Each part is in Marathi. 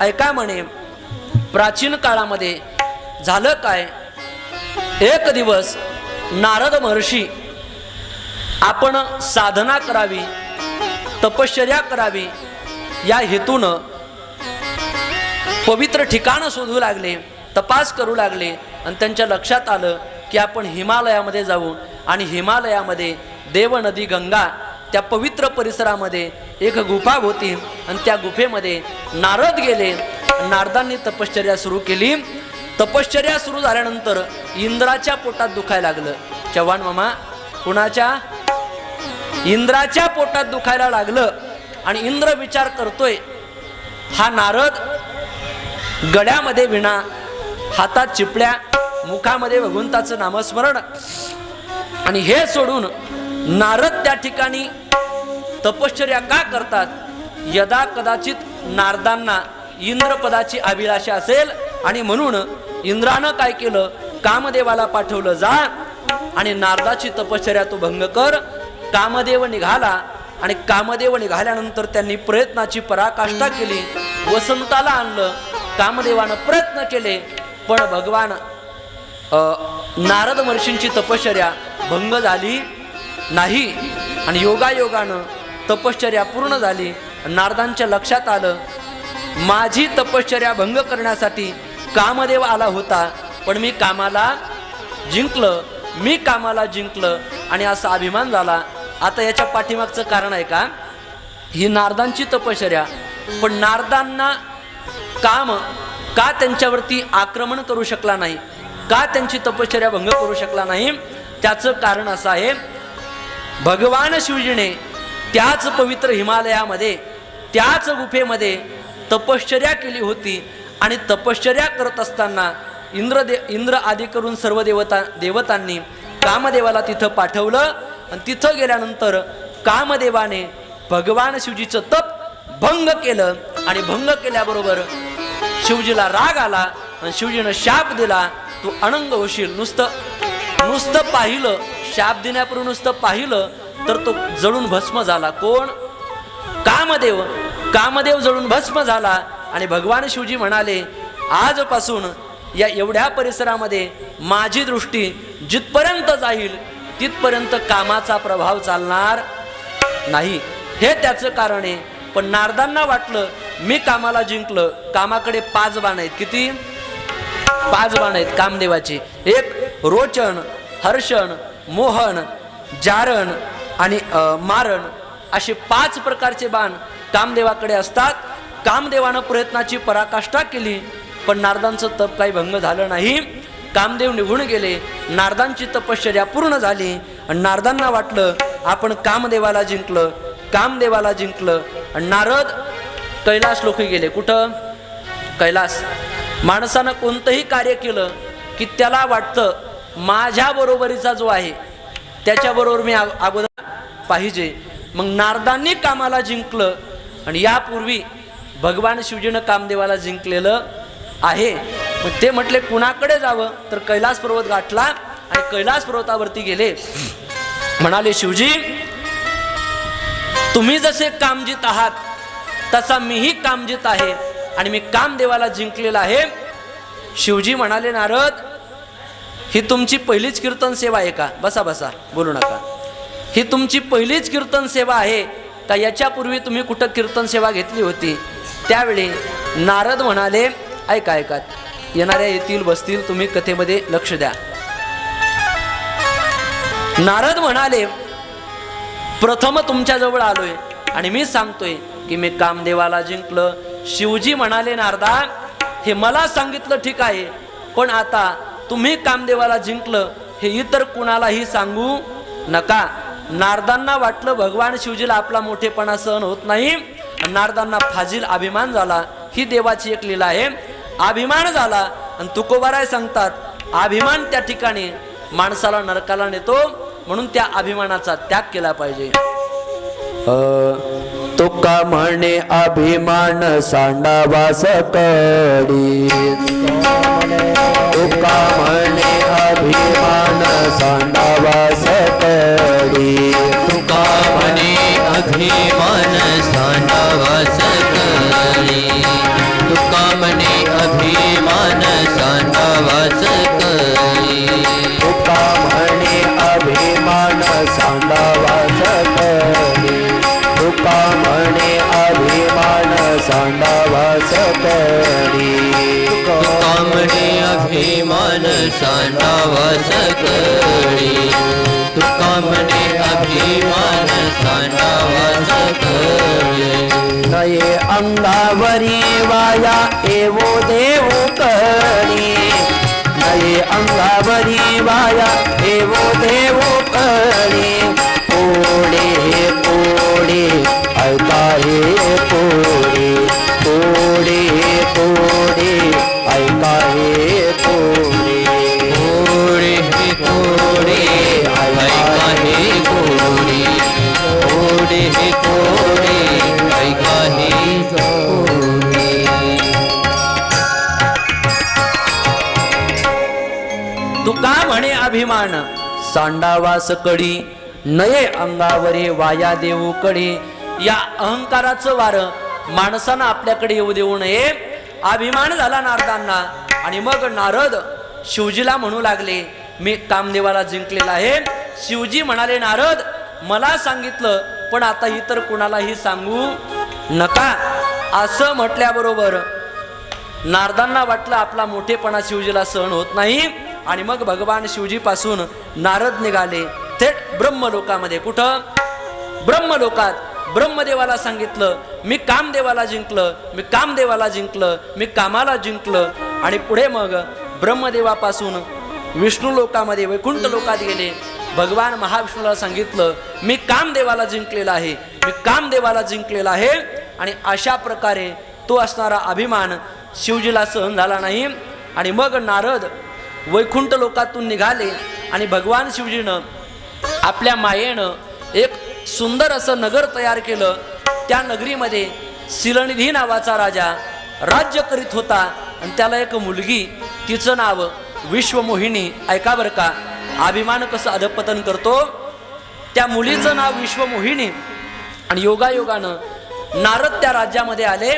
ऐका म्हणे प्राचीन काळामध्ये झालं काय? एक दिवस नारद महर्षी आपण साधना करावी तपश्चर्या करावी या हेतूनं पवित्र ठिकाणं शोधू लागले तपास करू लागले आणि त्यांच्या लक्षात आलं की आपण हिमालयामध्ये जाऊ आणि हिमालयामध्ये देव नदी गंगा त्या पवित्र परिसरामध्ये एक गुफा होती आणि त्या गुफेमध्ये नारद गेले. नारदांनी तपश्चर्या सुरू केली. तपश्चर्या सुरू झाल्यानंतर इंद्राच्या पोटात दुखायला लागलं. चव्हाण मामा कुणाच्या? इंद्राच्या पोटात दुखायला लागलं आणि इंद्र विचार करतोय हा नारद गड्यामध्ये विणा. हातात चिपळ्या मुखामध्ये भगवंताचं नामस्मरण आणि हे सोडून नारद त्या ठिकाणी तपश्चर्या का करतात? यदा कदाचित नारदांना इंद्रपदाची अभिलाषा असेल आणि म्हणून इंद्रानं काय केलं? कामदेवाला पाठवलं जा आणि नारदाची तपश्चर्या तो भंग कर. कामदेव निघाला आणि कामदेव निघाल्यानंतर त्यांनी प्रयत्नाची पराकाष्ठा केली. वसंताला आणलं. कामदेवानं प्रयत्न केले पण भगवान नारद महर्षींची तपश्चर्या भंग झाली. नाही. आणि योगायोगानं तपश्चर्या पूर्ण झाली. नारदांच्या लक्षात आलं माझी तपश्चर्या भंग करण्यासाठी कामदेव आला होता. पण मी कामाला जिंकलं मी कामाला जिंकलं आणि असा अभिमान झाला. आता याच्या पाठीमागचं कारण आहे का? ही नारदांची तपश्चर्या. पण नारदांना काम का त्यांच्यावरती आक्रमण करू शकला नाही? का त्यांची तपश्चर्या भंग करू शकला नाही? त्याचं कारण असं आहे भगवान शिवजीने त्याच पवित्र हिमालयामध्ये त्याच गुफेमध्ये तपश्चर्या केली होती आणि तपश्चर्या करत असताना इंद्रदे इंद्र आदी करून सर्व देवता देवतांनी कामदेवाला तिथं पाठवलं आणि तिथं गेल्यानंतर कामदेवाने भगवान शिवजीचं तप भंग केलं आणि भंग केल्याबरोबर शिवजीला राग आला आणि शिवजीनं शाप दिला. तू अनंग होशील. नुसतं नुसतं पाहिलं शाप देण्यापूर्वी नुसतं पाहिलं तर तो जळून भस्म झाला. कोण? कामदेव. कामदेव जळून भस्म झाला आणि भगवान शिवजी म्हणाले आजपासून या एवढ्या परिसरामध्ये माझी दृष्टी जिथपर्यंत जाईल तिथपर्यंत कामाचा प्रभाव चालणार नाही. हे त्याचं कारण आहे. पण नारदांना वाटलं मी कामाला जिंकलं. कामाकडे पाच बाण आहेत. किती? पाच बाण आहेत कामदेवाचे. एक रोचन हर्षण मोहन जारण आणि मारण असे पाच प्रकारचे बाण कामदेवाकडे असतात. कामदेवानं प्रयत्नाची पराकाष्ठा केली पण नारदांचं तप काही भंग झालं नाही. कामदेव निघून गेले नारदांची तपश्चर्या पूर्ण झाली आणि नारदांना वाटलं आपण कामदेवाला जिंकलं कामदेवाला जिंकलं. आणि नारद कैलास लोक गेले. कुठं? कैलास. माणसानं कोणतंही कार्य केलं की त्याला वाटतं माझ्या बरोबरीचा जो आहे त्याच्याबरोबर मी अगोदर पाहिजे. मग नारदांनी कामाला जिंकलं आणि यापूर्वी भगवान शिवजीनं कामदेवाला जिंकलेलं आहे. मग ते म्हटले कुणाकडे जावं? तर कैलास पर्वत गाठला आणि कैलास पर्वतावरती गेले. म्हणाले शिवजी तुम्ही जसे कामजित आहात तसा मीही कामजित आहे आणि मी कामदेवाला जिंकलेला आहे. शिवजी म्हणाले नारद ही तुमची पहिलीच कीर्तन सेवा आहे का? बसा बसा बोलू नका. ही तुमची पहिलीच कीर्तन सेवा आहे का? याच्यापूर्वी तुम्ही कुठं कीर्तन सेवा घेतली होती? त्यावेळी नारद म्हणाले ऐका ऐका येणाऱ्या येतील बसतील तुम्ही कथेमध्ये लक्ष द्या. नारद म्हणाले प्रथम तुमच्याजवळ आलोय आणि मी सांगतोय की मी कामदेवाला जिंकलं. शिवजी म्हणाले नारदा हे मला सांगितलं ठीक आहे पण आता तुम्ही कामदेवाला जिंकलं हे इतर कुणालाही सांगू नका. नारदांना वाटलं भगवान शिवजीला आपला मोठेपणा सहन होत नाही. नारदांना फाजील अभिमान झाला. ही देवाची एक लीला आहे. अभिमान झाला. आणि तुकोबाराय सांगतात अभिमान त्या ठिकाणी माणसाला नरकाला नेतो. म्हणून त्या अभिमानाचा त्याग केला पाहिजे. तुका म्हणे अभिमान सांडावा सकडी. अभिमान सकळी तुका म्हणे अभिमान सांडावास सकळी नये अंगावरी वाया एवो देव कडी नये अंगावरी वाया एवो देव कडी अभिमान. सांडावास कडी नये अंगावरे वाया देऊ कडे या अहंकाराचं वार माणसानं आपल्याकडे येऊ देऊ नये. अभिमान झाला नारदांना. आणि मग नारद शिवजीला म्हणू लागले मी कामदेवाला जिंकलेला आहे. शिवजी म्हणाले नारद मला सांगितलं पण आता इतर कुणालाही सांगू नका. असं म्हटल्याबरोबर नारदांना वाटलं आपला मोठेपणा शिवजीला सहन होत नाही. आणि मग भगवान शिवजीपासून नारद निघाले. थेट ब्रह्मलोकामध्ये. कुठं? ब्रह्मलोकात. ब्रह्मदेवाला सांगितलं मी कामदेवाला जिंकलं मी कामदेवाला जिंकलं मी कामाला जिंकलं. आणि पुढे मग ब्रह्मदेवापासून विष्णू लोकामध्ये वैकुंठ लोकात गेले. भगवान महाविष्णूला सांगितलं मी कामदेवाला जिंकलेला आहे मी कामदेवाला जिंकलेला आहे. आणि अशा प्रकारे तो असणारा अभिमान शिवजीला सहन झाला नाही. आणि मग नारद वैकुंठ लोकातून निघाले आणि भगवान शिवजीनं आपल्या मायेनं एक सुंदर असं नगर तयार केलं. त्या नगरीमध्ये सिलनिधी नावाचा राजा राज्य करीत होता आणि त्याला एक मुलगी तिचं नाव विश्वमोहिनी. ऐका बरं का अभिमान कसं अधपतन करतो? त्या मुलीचं नाव विश्वमोहिनी आणि योगायोगानं नारद त्या राज्यामध्ये आले.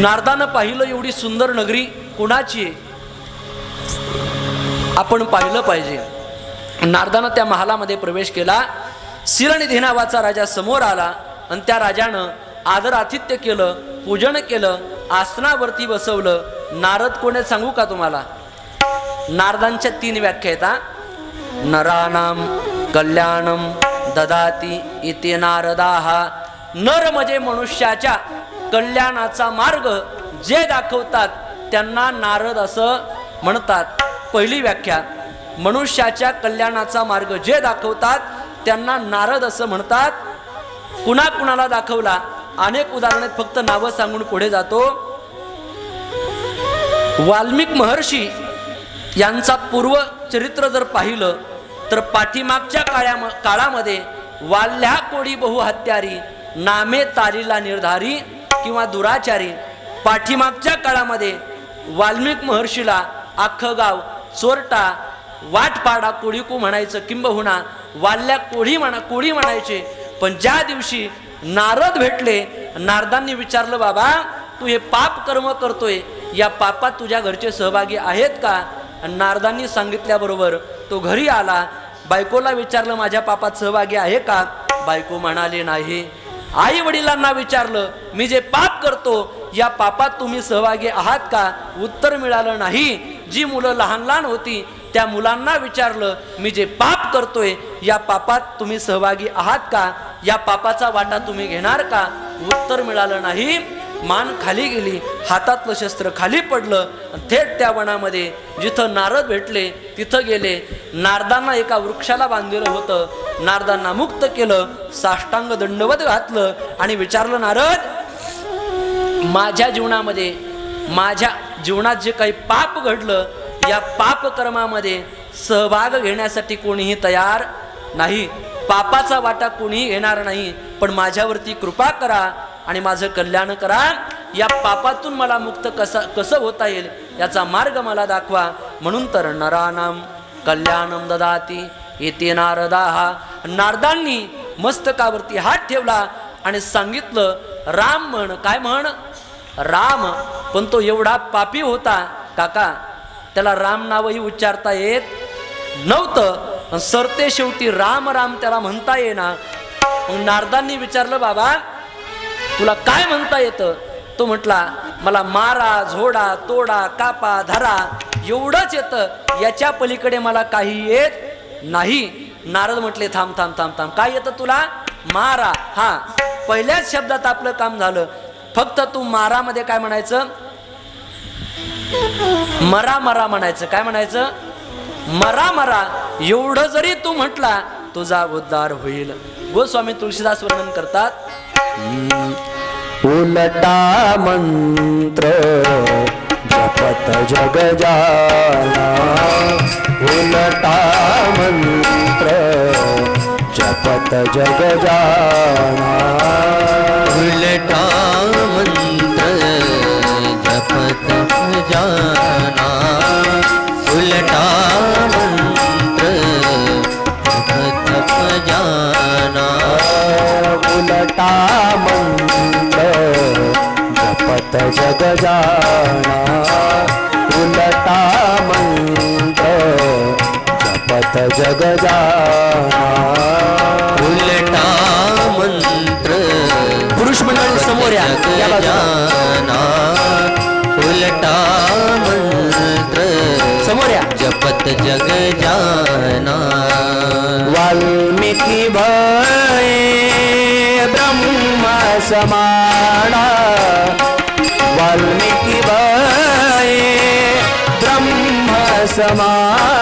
नारदानं पाहिलं एवढी सुंदर नगरी कुणाची? आपण पाहिलं पाहिजे. नारदानं त्या महालामध्ये प्रवेश केला. सिरणिधी नावाचा राजा समोर आला आणि त्या राजानं आदर आतिथ्य केलं पूजन केलं आसनावरती बसवलं. नारद कोणे सांगू का तुम्हाला? नारदांच्या तीन व्याख्या येतात नराणाम कल्याणम ददाती इथे नारदाहा नर म्हणजे मनुष्याच्या कल्याणाचा मार्ग जे दाखवतात त्यांना नारद असं म्हणतात. पहिली व्याख्या मनुष्याच्या कल्याणाचा मार्ग जे दाखवतात त्यांना नारद असं म्हणतात. कुणा कुणाला दाखवला? अनेक उदाहरणात फक्त नावं सांगून पुढे जातो. वाल्मिक महर्षी यांचा पूर्व चरित्र जर पाहिलं तर पाठीमागच्या काळ्या काळामध्ये वाल्ह्या कोडी बहुहत्यारी नामे तारीला निर्धारी किंवा दुराचारी पाठीमागच्या काळामध्ये वाल्मिक महर्षीला अख्खं गाव चोरटा वाटपाडा कोळीकू म्हणायचं किंबहुना वाल्ल्या कोळी म्हणा कोळी म्हणायचे. पण ज्या दिवशी नारद भेटले नारदांनी विचारलं बाबा तू हे पाप कर्म करतोय या पापात तुझ्या घरचे सहभागी आहेत का? आणि नारदांनी सांगितल्याबरोबर तो घरी आला. बायकोला विचारलं माझ्या पापात सहभागी आहे का? बायको म्हणाले नाही. आई वडिलांना विचारलं मी जे पाप करतो या पापात तुम्ही सहभागी आहात का? उत्तर मिळालं नाही. जी मुलं लहान लहान होती त्या मुलांना विचारलं मी जे पाप करतोय या पापात तुम्ही सहभागी आहात का? या पापाचा वाटा तुम्ही घेणार का? उत्तर मिळालं नाही. मान खाली गेली हातातलं शस्त्र खाली पडलं थेट त्या वनामध्ये जिथं नारद भेटले तिथं गेले. नारदांना एका वृक्षाला बांधलेलं होतं. नारदांना मुक्त केलं साष्टांग दंडवत घातलं आणि विचारलं नारद माझ्या जीवनामध्ये माझ्या जीवनात जे काही पाप घडलं या पापकर्मामध्ये सहभाग घेण्यासाठी कोणीही तयार नाही. पापाचा वाटा कोणीही घेणार नाही पण माझ्यावरती कृपा करा आणि माझं कल्याण करा. या पापातून मला मुक्त कसं कसं होता येईल याचा मार्ग मला दाखवा. म्हणून तर नरानाम कल्याणम ददाती येते नारदा. हा नारदांनी मस्तकावरती हात ठेवला आणि सांगितलं राम म्हण काय म्हण? राम. पण तो एवढा पापी होता काका त्याला राम नावही उच्चारता येत नव्हतं. सरते शेवटी राम राम त्याला म्हणता येईना. मग नारदांनी विचारलं बाबा तुला काय म्हणता येतं? तो म्हटला मला मारा झोडा तोडा कापा धरा एवढंच येतं. याच्या पलीकडे मला काही येत नाही. नारद म्हटले थांब थांब थांब थांब. काय येतं तुला? मारा. हा. पहिल्याच शब्दात आपलं काम झालं. फक्त तू मारामध्ये काय म्हणायचं? मरा मरा म्हणायचं. काय म्हणायचं? मरा मरा. एवढं जरी तू म्हटला तुझा उद्धार होईल. गोस्वामी तुळशीदास वर्णन करतात. उलटा मंत्र जपत जग जाना. उलटा मंत्र जपत जग जाना उलटा मंत्र जपत जाना उलटा मंत्र जपत जाना उलटा मंत्र जपत जग जाना जपत जग जाना उलटा मंत्र पुरुष मंडळी समोर या. उलटा मंत्र समोर या. जपत जग जाना वाल्मिकी भये ब्रह्म समाना. वाल्मिकी भये ब्रह्म समाना.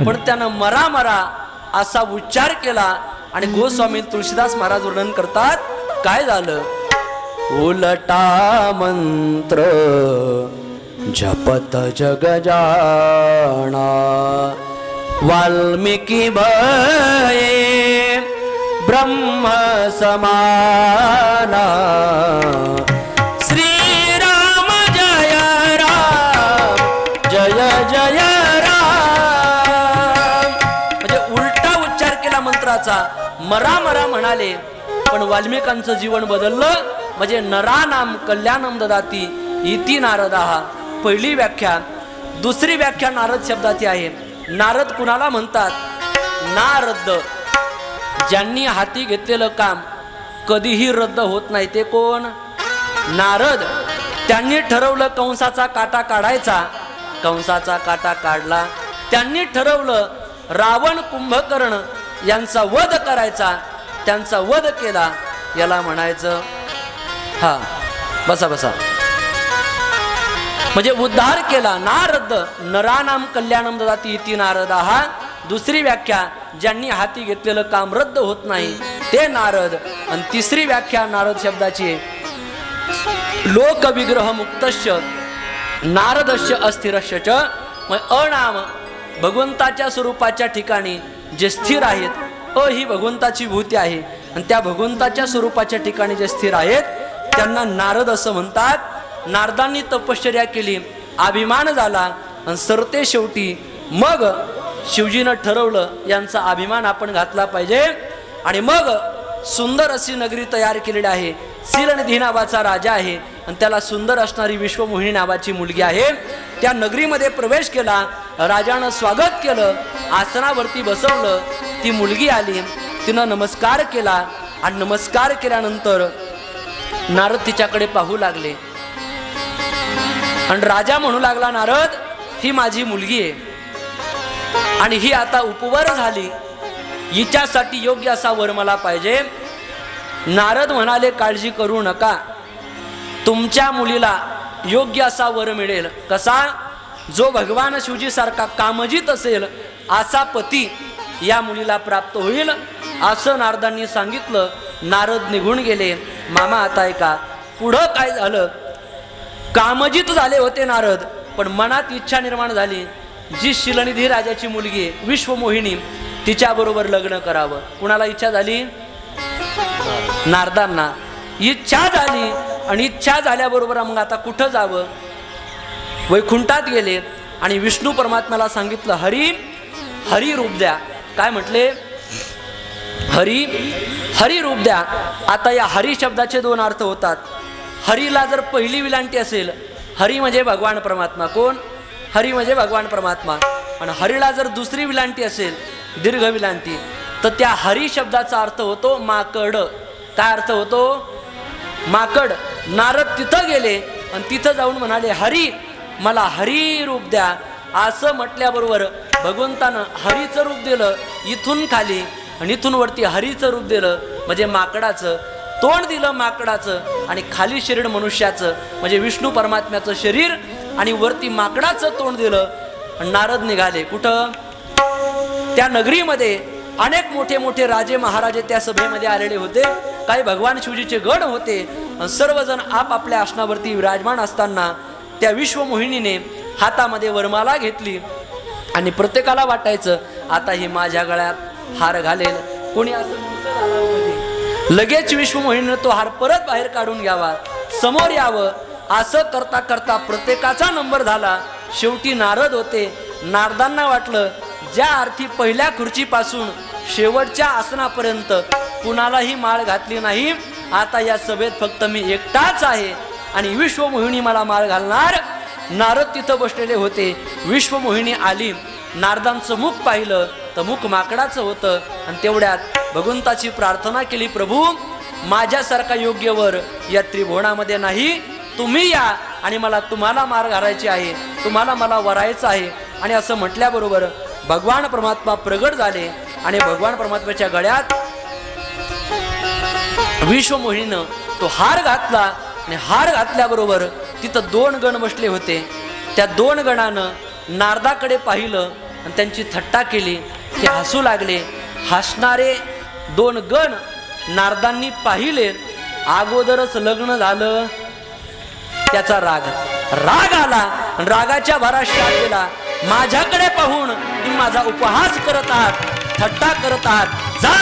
पण त्यानं मरा मरा असा उच्चार केला आणि गोस्वामी तुळशीदास महाराज वर्णन करतात काय झालं? उलटा मंत्र जपत जग जाणा वाल्मिकी भये ब्रह्म समाना मरा मरा म्हणाले. पण वाल्मिकांचं जीवन बदललं म्हणजे नरा नाम कल्याणम ददाती इति नारदा. पहिली व्याख्या. दुसरी व्याख्या नारद शब्दाची आहे. नारद कुणाला म्हणतात? नारद. ज्यांनी हाती घेतलेलं काम कधीही रद्द होत नाही ते कोण? नारद. त्यांनी ठरवलं कंसाचा काटा काढायचा. कंसाचा काटा काढला. त्यांनी ठरवलं रावण कुंभकर्ण यांचा वध करायचा त्यांचा वध केला याला म्हणायचं हा बसा बसा. म्हणजे उद्धार केला नारद नरानाम कल्याणम ददाती इति नारद. हा दुसरी व्याख्या ज्यांनी हाती घेतलेलं काम रद्द होत नाही ते नारद. आणि तिसरी व्याख्या नारद शब्दाची लोकविग्रह लोक विग्रह मुक्तश्य नारदश्य अस्थिरश्य च अनाम भगवंताच्या स्वरूपाच्या ठिकाणी जे स्थिर आहेत अ ही भगवंताची भूती आहे. आणि त्या भगवंताच्या स्वरूपाच्या ठिकाणी जे स्थिर आहेत त्यांना नारद असं म्हणतात. नारदांनी तपश्चर्या केली अभिमान झाला आणि सरते शेवटी मग शिवजीनं ठरवलं यांचा अभिमान आपण घातला पाहिजे. आणि मग सुंदर अशी नगरी तयार केलेली आहे. सिरणधी नावाचा राजा आहे आणि त्याला सुंदर असणारी विश्वमोहिनी नावाची मुलगी आहे. त्या नगरीमध्ये प्रवेश केला राजानं स्वागत केलं आसनावरती बसवलं ती मुलगी आली तिनं नमस्कार केला आणि नमस्कार केल्यानंतर नारद तिच्याकडे पाहू लागले. आणि राजा म्हणू लागला नारद ही माझी मुलगी आहे. आणि ही आता उपवर झाली. हिच्यासाठी योग्य असा वर मला पाहिजे. नारद म्हणाले काळजी करू नका. तुमच्या मुलीला योग्य असा वर मिळेल. कसा? जो भगवान शिवजी सारखा कामजित असेल असा पती या मुलीला प्राप्त होईल. असं नारदांनी सांगितलं. नारद निघून गेले. मामा आता ऐका. पुढं काय झालं? कामजित झाले होते नारद पण मनात इच्छा निर्माण झाली. जी शिलनिधी राजाची मुलगी विश्वमोहिनी तिच्याबरोबर लग्न करावं. कुणाला इच्छा झाली? नारदांना. इच्छा झाली आणि इच्छा झाल्याबरोबर मग आता कुठं जावं? वैकुंठात गेले आणि विष्णू परमात्म्याला सांगितलं हरी हरी रूप द्या. काय म्हटले? हरी हरी रूप द्या. आता या हरी शब्दाचे दोन अर्थ होतात. हरीला जर पहिली विलांटी असेल हरी म्हणजे भगवान परमात्मा. कोण? हरी म्हणजे भगवान परमात्मा. आणि हरीला जर दुसरी विलांटी असेल दीर्घ विलांटी तर त्या हरी शब्दाचा अर्थ होतो माकड. काय अर्थ होतो? माकड. नारद तिथं गेले आणि तिथं जाऊन म्हणाले हरी मला हरी रूप द्या. असं म्हटल्याबरोबर भगवंतानं हरीचं रूप दिलं इथून खाली आणि इथून वरती हरीचं रूप दिलं म्हणजे माकडाचं. तोंड दिलं माकडाचं आणि खाली शरीर मनुष्याचं म्हणजे विष्णू परमात्म्याचं शरीर आणि वरती माकडाचं तोंड दिलं नारद निघाले. कुठं? त्या नगरीमध्ये अनेक मोठे मोठे राजे महाराजे त्या सभेमध्ये आलेले होते. काही भगवान शिवजीचे गण होते. सर्वजण आपापल्या आसनावरती विराजमान असताना त्या विश्वमोहिनीने हातामध्ये वरमाला घेतली. आणि प्रत्येकाला वाटायचं आता ही माझ्या गळ्यात हार घालेल. कोणी असं लगेच विश्वमोहिनीनं तो हार परत बाहेर काढून घ्यावा. समोर यावं. असं करता करता प्रत्येकाचा नंबर झाला. शेवटी नारद होते. नारदांना वाटलं ज्या अर्थी पहिल्या खुर्चीपासून शेवटच्या आसनापर्यंत कुणालाही माळ घातली नाही आता या सभेत फक्त मी एकटाच आहे. आणि विश्वमोहिनी मला माळ घालणार? नारद तिथं बसलेले होते. विश्वमोहिनी आली. नारदांचं मुख पाहिलं तर मुख माकडाचं होतं. आणि तेवढ्यात भगवंताची प्रार्थना केली प्रभू माझ्यासारखा योग्य वर या त्रिभुवनामध्ये नाही. तुम्ही या आणि मला तुम्हाला मार घालायचे आहे. तुम्हाला मला वरायचं आहे. आणि असं म्हटल्याबरोबर भगवान परमात्मा प्रगट झाले आणि भगवान परमात्म्याच्या गळ्यात विश्वमोहिनीनं तो हार घातला. आणि हार घातल्याबरोबर तिथं दोन गण बसले होते. त्या दोन गणानं नारदाकडे पाहिलं आणि त्यांची थट्टा केली ते हसू लागले. हसणारे दोन गण नारदांनी पाहिले. अगोदरच लग्न झालं. त्याचा राग राग आला रागाच्या भरात गेला. माझ्याकडे पाहून तुम्ही माझा उपहास करत आहात थट्टा करत आहात. जा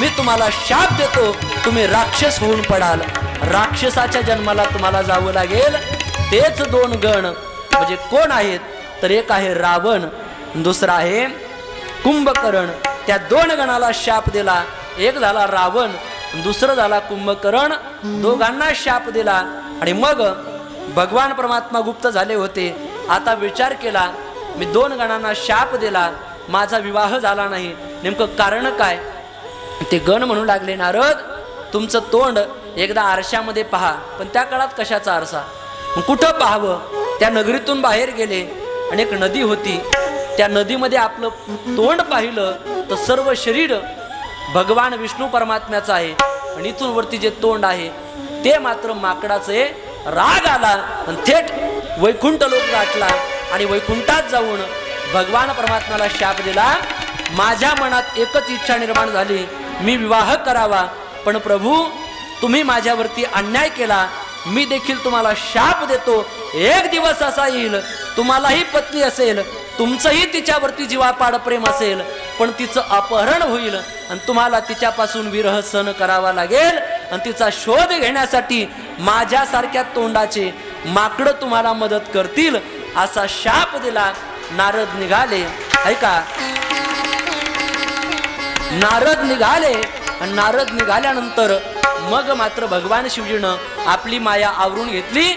मी तुम्हाला शाप देतो. तुम्ही राक्षस होऊन पडाल. राक्षसाच्या जन्माला तुम्हाला जावं लागेल. तेच दोन गण म्हणजे कोण आहेत? तर एक आहे रावण दुसरा आहे कुंभकर्ण. त्या दोन गणाला शाप दिला. एक झाला रावण दुसरं झाला कुंभकर्ण. दोघांना शाप दिला. आणि मग भगवान परमात्मा गुप्त झाले होते. आता विचार केला मी दोन गणांना शाप दिला. माझा विवाह झाला नाही. नेमकं कारण काय? ते गण म्हणू लागले नारद तुमचं तोंड एकदा आरशामध्ये पहा. पण त्या काळात कशाचा आरसा? कुठं पाहावं? त्या नगरीतून बाहेर गेले. आणि एक नदी होती. त्या नदीमध्ये आपलं तोंड पाहिलं तर सर्व शरीर भगवान विष्णू परमात्म्याचं आहे. आणि इथून वरती जे तोंड आहे ते मात्र माकडाचं राग आला आणि थेट वैकुंठ लोक गाठला आणि वैकुंठात जाऊन भगवान परमात्म्याला शाप दिला. माझ्या मनात एकच इच्छा निर्माण झाली मी विवाह करावा. पण प्रभू तुम्ही माझ्यावरती अन्याय केला. मी देखील तुम्हाला शाप देतो. एक दिवस असा येईल. तुम्हालाही पत्नी असेल तुमचंही तिच्यावरती जीवापाड प्रेम असेल पण तिचं अपहरण होईल आणि तुम्हाला तिच्यापासून विरह सहन करावा लागेल आणि तिचा शोध घेण्यासाठी माझ्यासारख्या तोंडाचे माकडं तुम्हाला मदत करतील असा शाप दिला नारद निघाले. ऐका. नारद निघाले आणि नारद निघाल्यानंतर मग मात्र भगवान शिवजीनं आपली माया आवरून घेतली.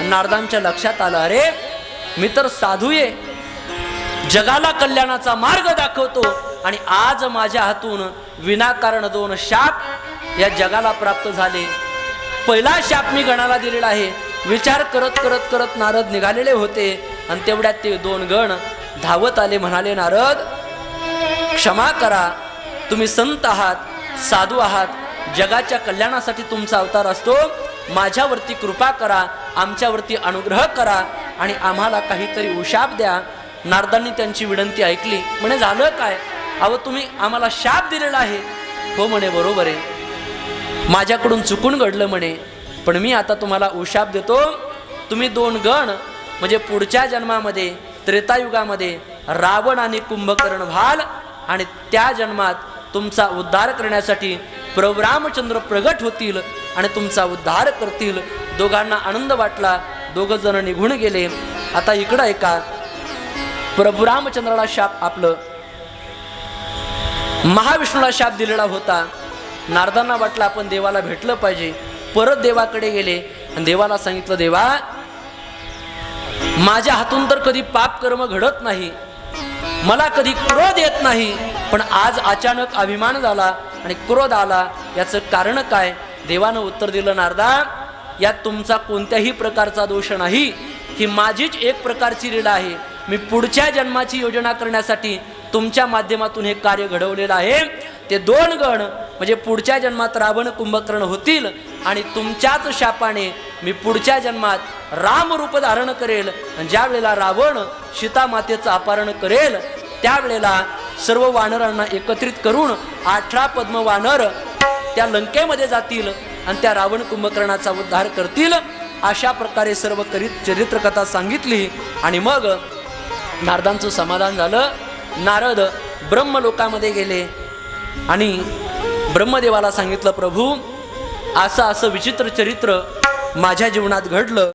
नारदांच्या लक्षात आलं अरे मी तर साधू आहे जगाला कल्याणाचा मार्ग दाखवतो आणि आज माझ्या हातून विनाकारण दोन शाप या जगाला प्राप्त झाले. पहिला शाप मी गणाला दिलेला आहे. विचार करत करत करत नारद निघालेले होते आणि तेवढ्यात ते दोन गण धावत आले म्हणाले नारद क्षमा करा. तुम्ही संत आहात साधू आहात. जगाच्या कल्याणासाठी तुमचा अवतार असतो. माझ्यावरती कृपा करा. आमच्यावरती अनुग्रह करा. आणि आम्हाला काहीतरी उशाप द्या. नारदांनी त्यांची विनंती ऐकली. म्हणे झालं काय? अहो तुम्ही आम्हाला शाप दिलेला आहे. हो म्हणे बरोबर आहे. माझ्याकडून चुकून घडलं म्हणे. पण मी आता तुम्हाला उशाप देतो. तुम्ही दोन गण म्हणजे पुढच्या जन्मामध्ये त्रेतायुगामध्ये रावण आणि कुंभकर्ण व्हाल आणि त्या जन्मात तुमचा उद्धार करण्यासाठी प्रभू रामचंद्र प्रगट होतील आणि तुमचा उद्धार करतील. दोघांना आनंद वाटला. दोघं जण निघून गेले. आता इकडं ऐका प्रभू रामचंद्राला शाप आपलं. महाविष्णूला शाप दिलेला होता. नारदांना वाटलं आपण देवाला भेटलं पाहिजे. परत देवाकडे गेले. आणि देवाला सांगितलं देवा माझ्या हातून तर कधी पाप कर्म घडत नाही. मला कधी क्रोध येत नाही. पण आज अचानक अभिमान झाला आणि क्रोध आला. याचं कारण काय? देवानं उत्तर दिलं नारदा यात तुमचा कोणत्याही प्रकारचा दोष नाही. ही माझीच एक प्रकारची लीला आहे. मी पुढच्या जन्माची योजना करण्यासाठी तुमच्या माध्यमातून हे कार्य घडवलेलं आहे. ते दोन गण म्हणजे पुढच्या जन्मात रावण कुंभकर्ण होतील आणि तुमच्याच शापाने मी पुढच्या जन्मात राम रूप धारण करेल. ज्यावेळेला ज्या वेळेला रावण सीतामातेचं अपहरण करेल त्यावेळेला सर्व वानरांना एकत्रित करून अठरा पद्म वानर त्या लंकेमध्ये जातील. आणि त्या रावण कुंभकर्णाचा उद्धार करतील अशा प्रकारे सर्व करीत चरित्रकथा सांगितली. आणि मग नारदांचं समाधान झालं. नारद ब्रह्मलोकामध्ये गेले. आणि ब्रह्मदेवाला सांगितलं प्रभू असं असं विचित्र चरित्र माझ्या जीवनात घडलं.